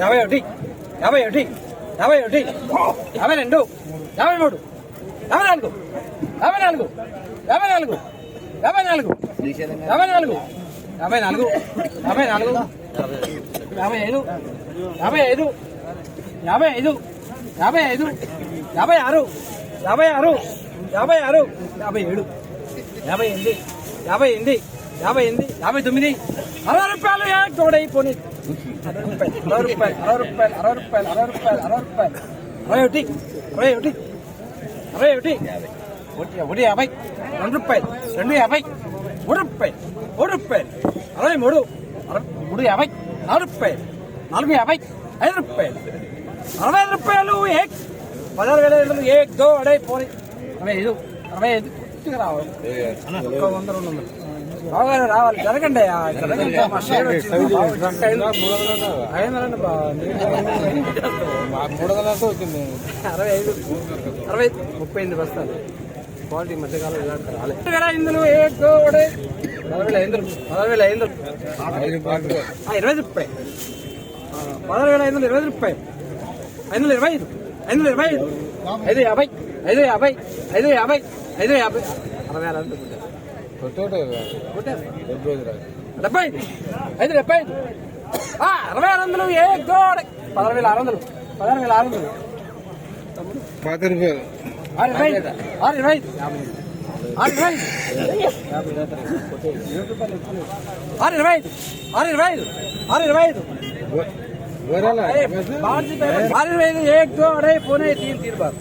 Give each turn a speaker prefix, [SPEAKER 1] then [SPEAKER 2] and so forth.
[SPEAKER 1] యాభై ఒకటి యాభై ఒకటి యాభై ఒకటి యాభై రెండు యాభై మూడు యాభై నాలుగు యాభై నాలుగు యాభై నాలుగు యాభై నాలుగు యాభై నాలుగు యాభై నాలుగు యాభై నాలుగు యాభై ఐదు యాభై ఐదు యాభై ఐదు యాభై ఐదు యాభై ఆరు యాభై ఆరు యాభై ఆరు యాభై ఏడు యాభై ఎనిమిది యాభై ఎనిమిది యాభై ఎనిమిది యాభై తొమ్మిది అరవై రూపాయలు ఏ తోడైపోయి అరవై రూపాయలు అరవై రూపాయలు అరవై రూపాయలు అరవై రూపాయలు అరవై రూపాయలు అరవై ఒకటి అరవై ఒకటి అరవై ఒకటి ఒకటి ఒకటి యాభై రెండు రూపాయలు రెండు యాభై మూడు రూపాయలు మూడు రూపాయలు అరవై మూడు అరవై మూడు యాభై నాలుగు రూపాయలు నాలుగు యాభై ఐదు రూపాయలు అరవై ఐదు రూపాయలు ఏక్ పదహారు వేల ఐదు వందలు ఏక్ దో అడై పోని అరవై ఐదు అరవై ఐదు రావాలి. ఒక్క వంద రెండు వందలు. బాగా రావాలి. జరగండి.
[SPEAKER 2] మూడు వందలతో వచ్చింది.
[SPEAKER 1] అరవై ఐదు. అరవై ముప్పై ఎనిమిది బస్తాలు. క్వాలిటీ మధ్యకాలం రాలేదు పదహారు వేల ఐదు వందలు ఏక్ దో అడై పదహారు వేల ఐదు వందలు పదహారు వేల ఐదు వందలు
[SPEAKER 2] ఐదు పాటలు
[SPEAKER 1] ఆ, ఇరవై ఐదు రూపాయలు. ఆ, పదహారు వేల ఐదు వందలు ఇరవై ఐదు రూపాయలు. ఐదు వందల ఇరవై ఐదు. ఐదు వందల ఇరవై ఐదు. ఐదు యాభై. ఐదు యాభై. ఐదు యాభై. ఐదు యాభై అరవై ఆరు వందలు కొట్టారు.
[SPEAKER 2] కొత్తోటే
[SPEAKER 1] కొట్టారు
[SPEAKER 2] డెబ్బై ఐదు రాదు
[SPEAKER 1] డెబ్బై ఐదు ఐదు డెబ్బై ఐదు ఆ, అరవై ఆరు వందలు ఏ గోడ పదహారు వేల ఆరు వందలు పదహారు వేల ఆరు వందలు
[SPEAKER 2] పాత రూపాయలు
[SPEAKER 1] ఆరు ఇరవై ఐదు ఆరు ఇరవై ఐదు ఆరు ఇరవై ఐదు ఆరు ఇరవై ఐదు ఆరు ఇరవై ఐదు ఆరు ఇరవై ఐదు
[SPEAKER 2] గోరాల
[SPEAKER 1] आरे इरवै एक दो अढ़ाई पौने तीन तीन बार